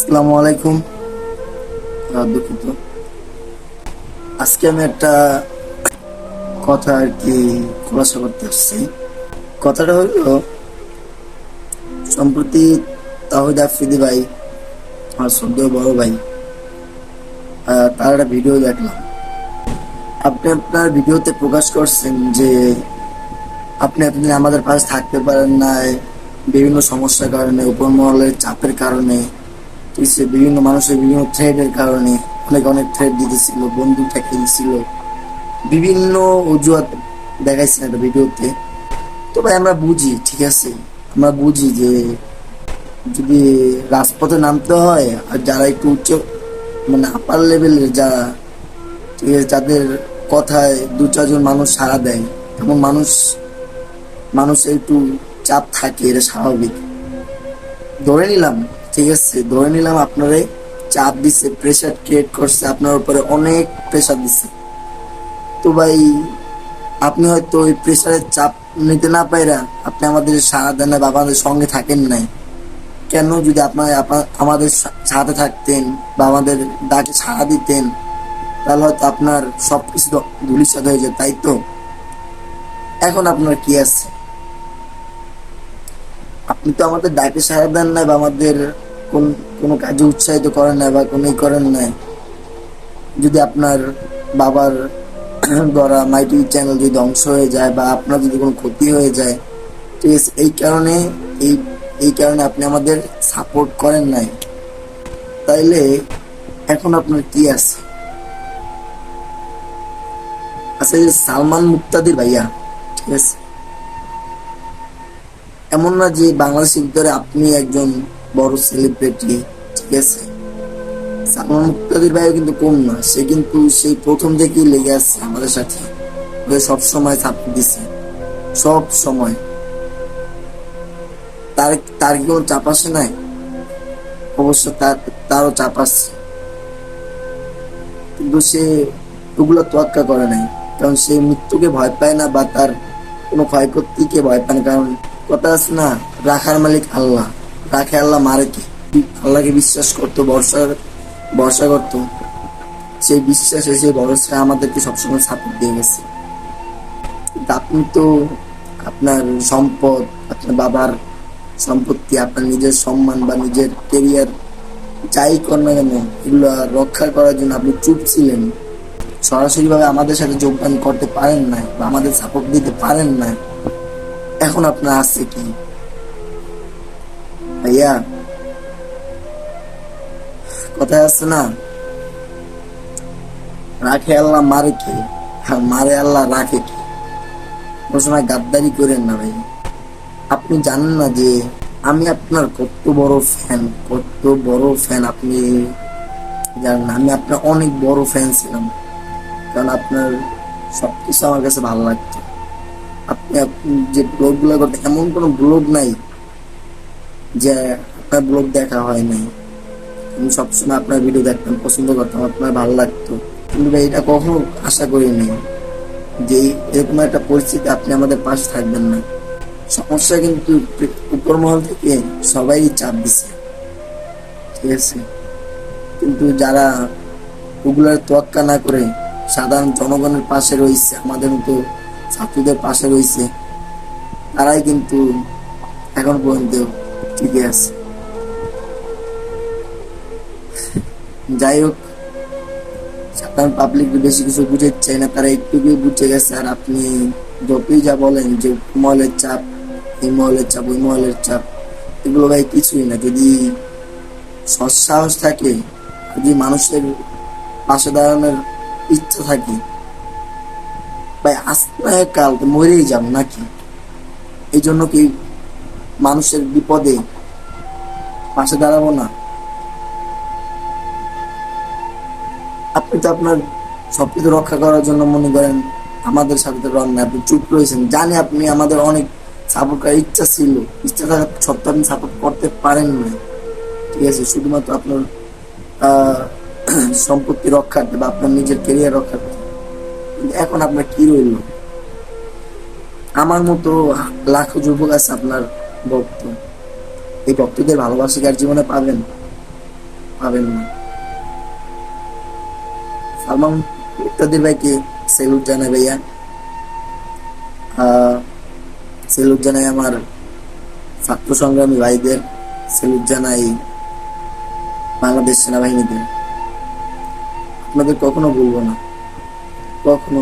আসসালামু আলাইকুম। দুঃখিত আজকে আমি একটা কথা আর কি খোলাসা করতে আসছি। কথাটা হলো, সম্প্রতি তাহিদ আফ্রিদি ভাই, আমার সদ্য বড় ভাই তার একটা ভিডিও দেখলাম। আপনি আপনার ভিডিওতে প্রকাশ করছেন যে আপনি এতদিন আমাদের পাশে থাকতে পারেন না বিভিন্ন সমস্যার কারণে উপর মহলের চাপের কারণে আছে বিভিন্ন মানুষের বিভিন্ন থ্রেডের কারণে অনেক অনেক থ্রেড দিতেছিল বন্ধু ঠেকে দিছিল। বিভিন্ন অজুহাত দেখাইছেন একটা ভিডিওতে। তো ভাই আমরা বুঝি, ঠিক আছে? আমরা বুঝি যে যদি রাজপথে নামতে হয় আর যারা একটু উচ্চ মানে আপার লেভেলের যারা, ঠিক আছে, যাদের কথায় দু চারজন মানুষ সাড়া দেয়, এমন মানুষ, মানুষের একটু চাপ থাকে, এটা স্বাভাবিক। ধরে নিলাম ঠিক আছে, ধরে নিলাম আপনারে চাপ দিচ্ছে প্রেশার ক্রিয়েট করছে, আপনার উপরে অনেক প্রেশার দিচ্ছে তো ভাই, আপনি হয়তো ওই প্রেশারের চাপ নিতে না পাইরা আপনি আমাদের সারা দেন না বা আমাদের সঙ্গে থাকেন নাই। কেন যদি আপনার আমাদের সাথে থাকতেন বা আমাদের ডাকে সাড়া দিতেন, তাহলে হয়তো আপনার সব কিছু হয়ে যেত, তাই তো? এখন আপনার কি আছে? আপনি তো আমাদের ডাকে সাড়া দেন না বা আমাদের কোন, কোনো কাজে উৎসাহিত করেন না বা কোনো ই করেন না যদি আপনার বাবার গড়া মাইটি চ্যানেল যদি ধ্বংস হয়ে যায় বা আপনার যদি কোনো ক্ষতি হয়ে যায় ঠিক আছে এই কারণে, এই এই কারণে আপনি আমাদের সাপোর্ট করেন নাই। তাইলে এখন আপনার কি আছে? আচ্ছা সালমান মুক্তাদির ভাইয়া, ঠিক আছে? এমন না যে বাংলাদেশের ভিতরে আপনি একজন বড় সেলিব্রিটি ঠিক আছে? সালমান মুক্তাদির ভাইও কিন্তু কম না, সে কিন্তু সেই প্রথম থেকেই লেগে আসছে আমাদের সাথে। সব সময় সাপোর্ট দিছে। সব সময়। তার তার কি কোনো চাপ আসে নাই? অবশ্য তার, তারও চাপ আসছে কিন্তু সে ওগুলো তোয়াক্কা করে নাই। কারণ সে মৃত্যুকে ভয় পায় না বা তার কোনো ক্ষয়ক্ষতিকে ভয় পায় না। কারণ কথা আছে না, রাখার মালিক আল্লাহ। রাখে আল্লাহ মারে কি? আল্লাহকে বিশ্বাস করতো, ভরসা ভরসা করতো। সেই বিশ্বাসে সেই ভরসা আমাদেরকে সবসময় সাপোর্ট দিয়ে গেছে। আপনি তো আপনার সম্পদ, আপনার বাবার সম্পত্তি, আপনার নিজের সম্মান বা নিজের কেরিয়ার যাই কর না কেন, এগুলো রক্ষা করার জন্য আপনি চুপ ছিলেন। সরাসরি ভাবে আমাদের সাথে যোগদান করতে পারেন না বা আমাদের সাপোর্ট দিতে পারেন না এখন আপনার আছে কি? ভাইয়া, কথায় আছে না? রাখে আল্লাহ মারে কে? মারে আল্লাহ রাখে কে? কোনো সময় গাদ্দারি করেন না ভাই আপনি জানেন না যে আমি আপনার কত বড় ফ্যান কত বড় ফ্যান আপনি। জানেন আমি আপনার অনেক বড় ফ্যান ছিলাম। কারণ আপনার সবকিছু আমার কাছে ভালো লাগতো। আপনি যে ব্লগগুলো করতেন এমন ব্লগ নাই যে আপনার ব্লগ দেখা হয় নাই। আমি সবসময় আপনার ভিডিও দেখতাম, পছন্দ করতাম, আপনার ভালো লাগতো। কিন্তু এটা কখনো আশা করি নাই যে এরকম একটা পরিস্থিতি আপনি আমাদের পাশে থাকবেন না। সমস্যা কিন্তু উপর মহল থেকে সবাই চাপ দিছে। ঠিক আছে? কিন্তু যারা ওগুলোর তোয়াক্কা না করে সাধারণ জনগণের পাশে রয়েছে, আমাদের মতো ছাত্রদের পাশে রয়েছে। তারাই কিন্তু এখন পর্যন্ত ঠিকই আছে। যাই হোক, সাধারণ পাবলিক বেশি কিছু বুঝে চাই না, তারা একটুকুই বুঝে গেছে। আর আপনি যতই যা বলেন যে মহলের চাপ এই মহলের চাপ ওই মহলের চাপ, এগুলো ভাই কিছুই না। যদি সৎসাহস থাকে, যদি মানুষের পাশে দাঁড়ানোর ইচ্ছা থাকে ভাই আজ না হয় কাল মরেই যাব নাকি? এই জন্য কি মানুষের বিপদে পাশে দাঁড়াবো না? আপনি তো আপনার সবকিছু রক্ষা করার জন্য মনে করেন আমাদের সাথে রং আপনি চুপ রয়েছেন। জানি আপনি আমাদের অনেক সাপোর্ট করার ইচ্ছা ছিল। ইচ্ছা থাকা সত্ত্বেও আপনি সাপোর্ট করতে পারেন না ঠিক আছে, শুধুমাত্র আপনার সম্পত্তি রক্ষার্থে বা আপনার নিজের কেরিয়ার রক্ষার্থে। এখন আপনার কি রইল আমার মতো লাখো যুবক আছে আপনার ভক্ত। এই ভক্তদের ভালোবাসা আর জীবনে পাবেন? পাবেন না। সালমান ইত্যাদির ভাইকে সেলুট জানাই ভাইয়া। সেলুট জানাই আমার ছাত্র সংগ্রামী ভাইদের। সেলুট জানাই বাংলাদেশ সেনাবাহিনীদের। আপনাদের কখনো বলব না। কখনো